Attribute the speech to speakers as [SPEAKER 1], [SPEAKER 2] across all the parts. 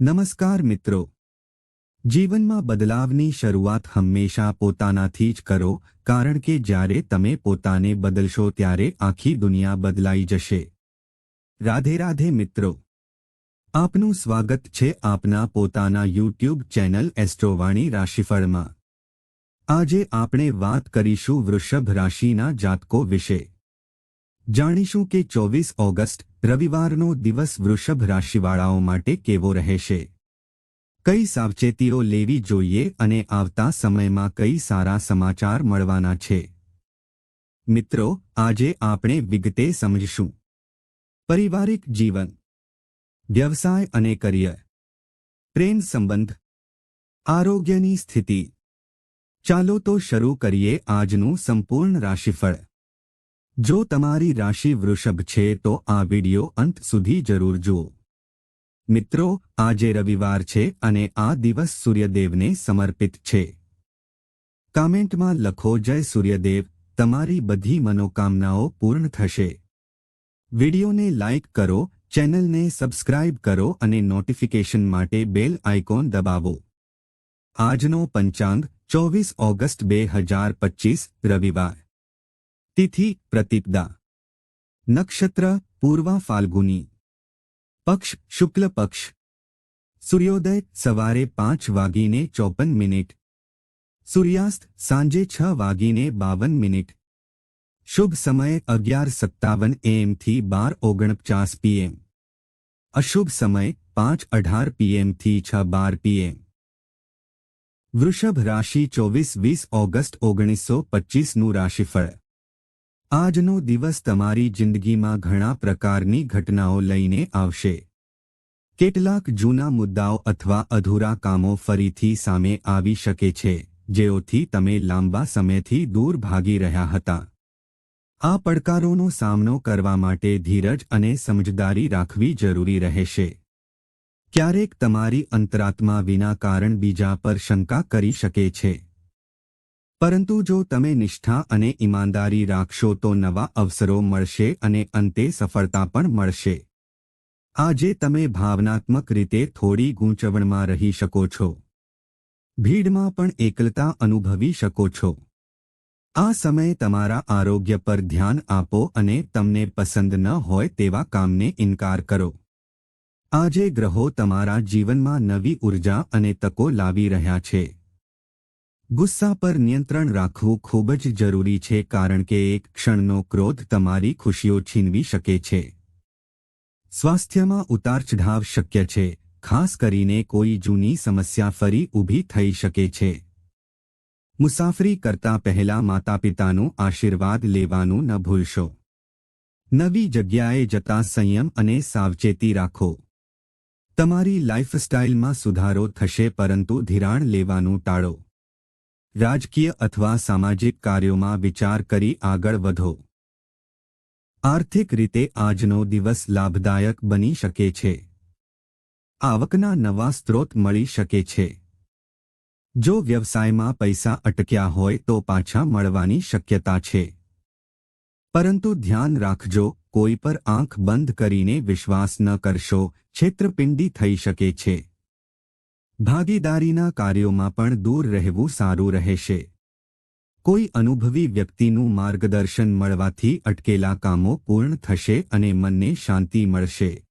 [SPEAKER 1] નમસ્કાર મિત્રો. જીવનમાં બદલાવની શરૂઆત હંમેશા પોતાનાથી જ કરો, કારણ કે જ્યારે તમે પોતાને બદલશો ત્યારે આખી દુનિયા બદલાઈ જશે. રાધે રાધે મિત્રો. આપનું સ્વાગત છે આપના પોતાના યુટ્યુબ ચેનલ એસ્ટ્રોવાણી રાશિફળમાં. આજે આપણે વાત કરીશું વૃષભ રાશિના જાતકો વિશે. જાણીશું કે ચોવીસ ઓગસ્ટ, રવિવારનો દિવસ વૃષભ રાશિવાળાઓ માટે કેવો રહેશે? કઈ સાવચેતીઓ લેવી જોઈએ અને આવતા સમયમાં કઈ સારા સમાચાર મળવાના છે? મિત્રો, આજે આપણે વિગતે સમજીશું. પારિવારિક જીવન, વ્યવસાય અને કરિયર, પ્રેમ સંબંધ, આરોગ્યની સ્થિતિ. ચાલો તો શરૂ કરીએ આજનું સંપૂર્ણ રાશિફળ. જો તમારી રાશિ વૃષભ છે તો આ વિડિયો અંત સુધી જરૂર જુઓ. મિત્રો, આજે રવિવાર છે અને આ દિવસ સૂર્યદેવને સમર્પિત છે. કામેન્ટમાં લખો, જય સૂર્યદેવ, તમારી બધી મનોકામનાઓ પૂર્ણ થશે. વિડિયોને લાઇક કરો, ચેનલને સબસ્ક્રાઇબ કરો અને નોટિફિકેશન માટે બેલ આઇકોન દબાવો. આજનો પંચાંગ ચોવીસ ઓગસ્ટ બે હજાર રવિવાર. તિથિ પ્રતિપદા નક્ષત્ર પૂર્વા ફાલ્ગુની પક્ષ શુક્લ પક્ષ સૂર્યોદય સવારે પાંચ વાગીને ચોપન મિનિટ સૂર્યાસ્ત સાંજે છ વાગીને બાવન મિનિટ શુભ સમય અગિયાર સત્તાવન એએમથી બાર ઓગણપચાસ પીએમ અશુભ સમય પાંચ અઢાર પીએમથી છ બાર પીએમ વૃષભ રાશિ ચોવીસ વીસ ઓગસ્ટ ઓગણીસો પચીસનું રાશિફળ આજનો દિવસ તમારી જિંદગીમાં ઘણા પ્રકારની ઘટનાઓ લઈને આવશે. કેટલાક જૂના મુદ્દાઓ અથવા અધૂરા કામો ફરીથી સામે આવી શકે છે, જેઓથી તમે લાંબા સમયથી દૂર ભાગી રહ્યા હતા. આ પડકારોનો સામનો કરવા માટે ધીરજ અને સમજદારી રાખવી જરૂરી રહેશે. ક્યારેક તમારી અંતરાત્મા વિના કારણ બીજા પર શંકા કરી શકે છે. પરંતુ જો તમે નિષ્ઠા અને ઈમાનદારી રાખશો તો નવા અવસરો મળશે અને અંતે સફળતા પણ મળશે. આજે તમે ભાવનાત્મક રીતે થોડી ગૂંચવણમાં રહી શકો છો. ભીડમાં પણ એકલતા અનુભવી શકો છો. આ સમયે તમારા આરોગ્ય પર ધ્યાન આપો અને તમને પસંદ ન હોય તેવા કામને ઇનકાર કરો. આજે ગ્રહો તમારા જીવનમાં નવી ઊર્જા અને તકો લાવી રહ્યા છે. ગુસ્સા પર નિયંત્રણ રાખવું ખૂબ જ જરૂરી છે કારણ કે એક ક્ષણનો ક્રોધ તમારી ખુશીઓ છીનવી શકે છે. સ્વાસ્થ્યમાં ઉતાર ચઢાવ શક્ય છે, ખાસ કરીને કોઈ જૂની સમસ્યા ફરી ઊભી થઈ શકે છે. મુસાફરી કરતા પહેલા માતાપિતાનું આશીર્વાદ લેવાનું ન ભૂલશો. નવી જગ્યાએ જતા સંયમ અને સાવચેતી રાખો. તમારી લાઇફસ્ટાઇલમાં સુધારો થશે પરંતુ ધિરાણ લેવાનું ટાળો. રાજકીય અથવા સામાજિક કાર્યોમાં વિચાર કરી આગળ વધો. આર્થિક રીતે આજનો દિવસ લાભદાયક બની શકે છે. આવકના નવા સ્ત્રોત મળી શકે છે. જો વ્યવસાયમાં પૈસા અટક્યા હોય તો પાછા મળવાની શક્યતા છે. પરંતુ ધ્યાન રાખજો, કોઈ પર આંખ બંધ કરીને વિશ્વાસ ન કરશો, છેતરપિંડી થઈ શકે છે. ભાગીદારીના કાર્યોમાં પણ દૂર રહેવું સારું રહેશે. કોઈ અનુભવી વ્યક્તિનું માર્ગદર્શન મળવાથી અટકેલા કામો પૂર્ણ થશે અને મનને શાંતિ મળશે.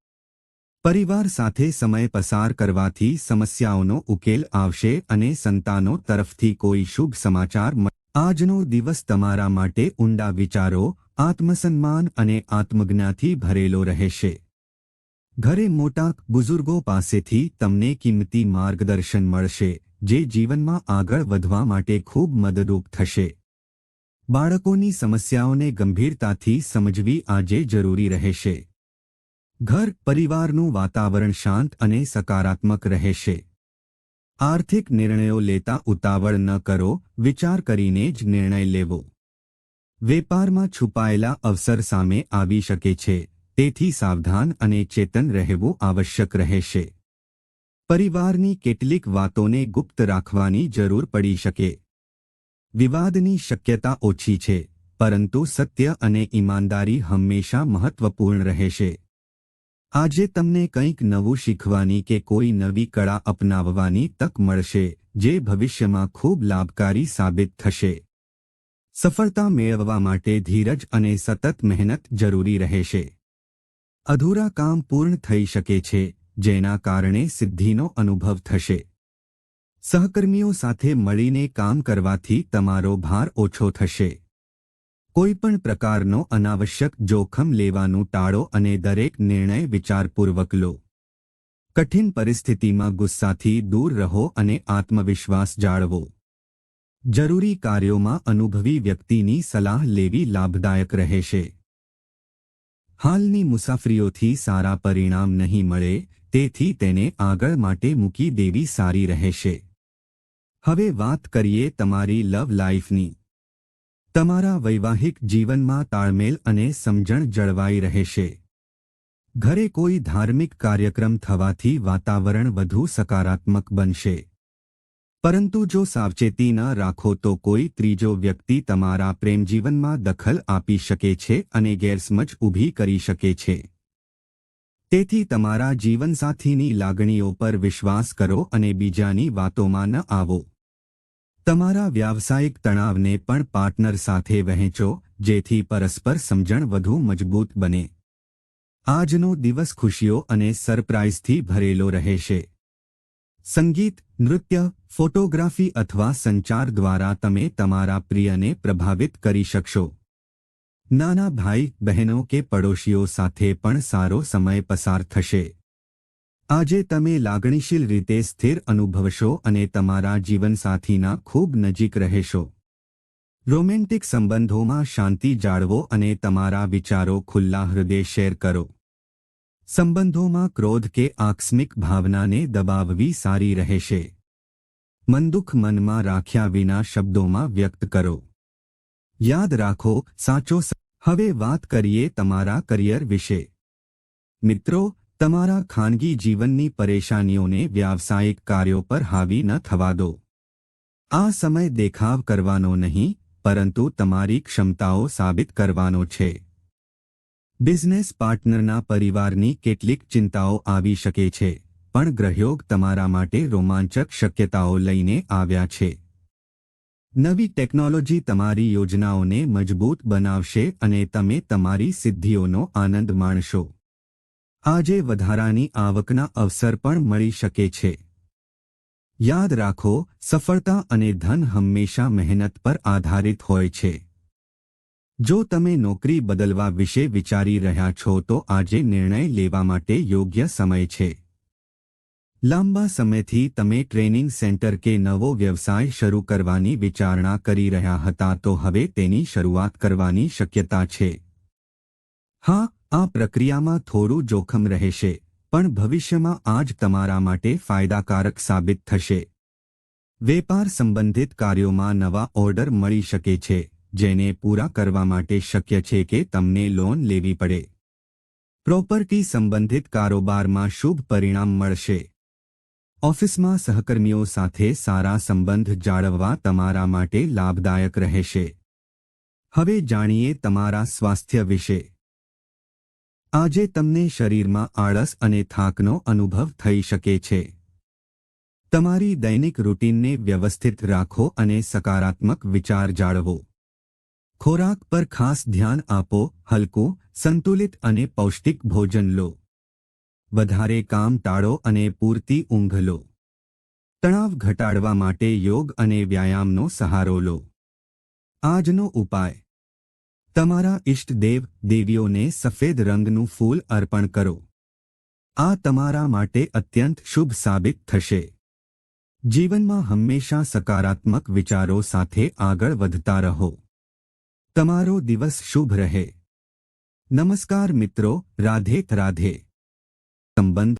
[SPEAKER 1] પરિવાર સાથે સમય પસાર કરવાથી સમસ્યાઓનો ઉકેલ આવશે અને સંતાનો તરફથી કોઈ શુભ સમાચાર આજનો દિવસ તમારા માટે ઊંડા વિચારો, આત્મસન્માન અને આત્મજ્ઞાથી ભરેલો રહેશે. ઘરે મોટા બુઝુર્ગો પાસેથી તમને કિંમતી માર્ગદર્શન મળશે, જે જીવનમાં આગળ વધવા માટે ખૂબ મદદરૂપ થશે. બાળકોની સમસ્યાઓને ગંભીરતાથી સમજવી આજે જરૂરી રહેશે. ઘર પરિવારનું વાતાવરણ શાંત અને સકારાત્મક રહેશે. આર્થિક નિર્ણયો લેતા ઉતાવળ ન કરો, વિચાર કરીને જ નિર્ણય લેવો. વેપારમાં છુપાયેલા અવસર સામે આવી શકે છે. તેથી સાવધાન અને ચેતન રહેવું આવશ્યક રહેશે. પરિવારની કેટલીક વાતોને ગુપ્ત રાખવાની જરૂર પડી શકે. વિવાદની શક્યતા ઓછી છે, પરંતુ સત્ય અને ઈમાનદારી હંમેશા મહત્વપૂર્ણ રહેશે. આજે તમને કંઈક નવું શીખવાની કે કોઈ નવી કળા અપનાવવાની તક મળશે, જે ભવિષ્યમાં ખૂબ લાભકારી સાબિત થશે. સફળતા મેળવવા માટે ધીરજ અને સતત મહેનત જરૂરી રહેશે. અધૂરા કામ પૂર્ણ થઈ શકે છે, જેના કારણે સિદ્ધિનો અનુભવ થશે. સહકર્મીઓ સાથે મળીને કામ કરવાથી તમારો ભાર ઓછો થશે. કોઈપણ પ્રકારનો અનાવશ્યક જોખમ લેવાનું ટાળો અને દરેક નિર્ણય વિચારપૂર્વક લો. કઠિન પરિસ્થિતિમાં ગુસ્સાથી દૂર રહો અને આત્મવિશ્વાસ જાળવો. જરૂરી કાર્યોમાં અનુભવી વ્યક્તિની સલાહ લેવી લાભદાયક રહેશે. હાલની મુસાફરીઓથી સારા પરિણામ નહીં મળે, તેથી તેને આગળ માટે મૂકી દેવી સારી રહેશે. હવે વાત કરીએ તમારી લવ લાઈફની. તમારા વૈવાહિક જીવનમાં તાળમેલ અને સમજણ જળવાઈ રહેશે. ઘરે કોઈ ધાર્મિક કાર્યક્રમ થવાથી વાતાવરણ વધુ સકારાત્મક બનશે. પરંતુ જો સાવચેતી ન રાખો તો કોઈ ત્રીજો વ્યક્તિ તમારા પ્રેમજીવનમાં દખલ આપી શકે છે અને ગેરસમજ ઊભી કરી શકે છે. તેથી તમારા જીવનસાથીની લાગણીઓ પર વિશ્વાસ કરો અને બીજાની વાતોમાં ન આવો. તમારા વ્યાવસાયિક તણાવને પણ પાર્ટનર સાથે વહેંચો, જેથી પરસ્પર સમજણ વધુ મજબૂત બને. આજનો દિવસ ખુશીઓ અને સરપ્રાઇઝથી ભરેલો રહેશે. સંગીત, નૃત્ય, ફોટોગ્રાફી અથવા સંચાર દ્વારા તમે તમારા પ્રિયને પ્રભાવિત કરી શકશો. નાના ભાઈ, બહેનો કે પડોશીઓ સાથે પણ સારો સમય પસાર થશે. આજે તમે લાગણીશીલ રીતે સ્થિર અનુભવશો અને તમારા જીવનસાથીના ખૂબ નજીક રહેશો. રોમેન્ટિક સંબંધોમાં શાંતિ જાળવો અને તમારા વિચારો ખુલ્લા હૃદય શેર કરો. સંબંધોમાં ક્રોધ કે આકસ્મિક ભાવનાને દબાવવી સારી રહેશે. મનદુખ મનમાં રાખ્યા વિના શબ્દોમાં વ્યક્ત કરો. યાદ રાખો, સાચો હવે વાત કરીએ તમારા કરિયર વિશે. મિત્રો, તમારા ખાનગી જીવનની પરેશાનીઓને વ્યાવસાયિક કાર્યો પર હાવી ન થવા દો. આ સમય દેખાવ કરવાનો નહીં, પરંતુ તમારી ક્ષમતાઓ સાબિત કરવાનો છે. બિઝનેસ પાર્ટનરના પરિવારની કેટલીક ચિંતાઓ આવી શકે છે, પણ ગ્રહયોગ તમારા માટે રોમાંચક શક્યતાઓ લઈને આવ્યા છે. નવી ટેકનોલોજી તમારી યોજનાઓને મજબૂત બનાવશે અને તમે તમારી સિદ્ધિઓનો આનંદ માણશો. આજે વધારાની આવકના અવસર પણ મળી શકે છે. યાદ રાખો, સફળતા અને ધન હંમેશા મહેનત પર આધારિત હોય છે. જો તમે નોકરી બદલવા વિશે વિચારી રહ્યા છો તો આજે નિર્ણય લેવા માટે યોગ્ય સમય છે. લાંબા સમયથી તમે ટ્રેનિંગ સેન્ટર કે નવો વ્યવસાય શરૂ કરવાની વિચારણા કરી રહ્યા હતા તો હવે તેની શરૂઆત કરવાની શક્યતા છે. હા, આ પ્રક્રિયામાં થોડું જોખમ રહેશે, પણ ભવિષ્યમાં આ જ તમારા માટે ફાયદાકારક સાબિત થશે. વેપાર સંબંધિત કાર્યોમાં નવા ઓર્ડર મળી શકે છે. જેને પૂરા કરવા માટે શક્ય છે કે તમને લોન લેવી પડે. પ્રોપર્ટી સંબંધિત કારોબારમાં શુભ પરિણામ મળશે. ઓફિસમાં સહકર્મીઓ સાથે સારા સંબંધ જાળવવા તમારા માટે લાભદાયક રહેશે. હવે જાણીએ તમારા સ્વાસ્થ્ય વિશે. આજે તમને શરીરમાં આળસ અને થાકનો અનુભવ થઈ શકે છે. તમારી દૈનિક રૂટીનને વ્યવસ્થિત રાખો અને સકારાત્મક વિચાર જાળવો. ખોરાક પર ખાસ ધ્યાન આપો, હલકું, સંતુલિત અને પૌષ્ટિક ભોજન લો. વધારે કામ ટાળો અને પૂરતી ઊંઘ લો. તણાવ ઘટાડવા માટે યોગ અને વ્યાયામનો સહારો લો. આજનો ઉપાય. તમારા ઇષ્ટદેવ દેવીઓને સફેદ રંગનું ફૂલ અર્પણ કરો. આ તમારા માટે અત્યંત શુભ સાબિત થશે. જીવનમાં હંમેશા સકારાત્મક વિચારો સાથે આગળ વધતા રહો. તમારો દિવસ શુભ રહે. નમસ્કાર મિત્રો રાધે રાધે સંબંધ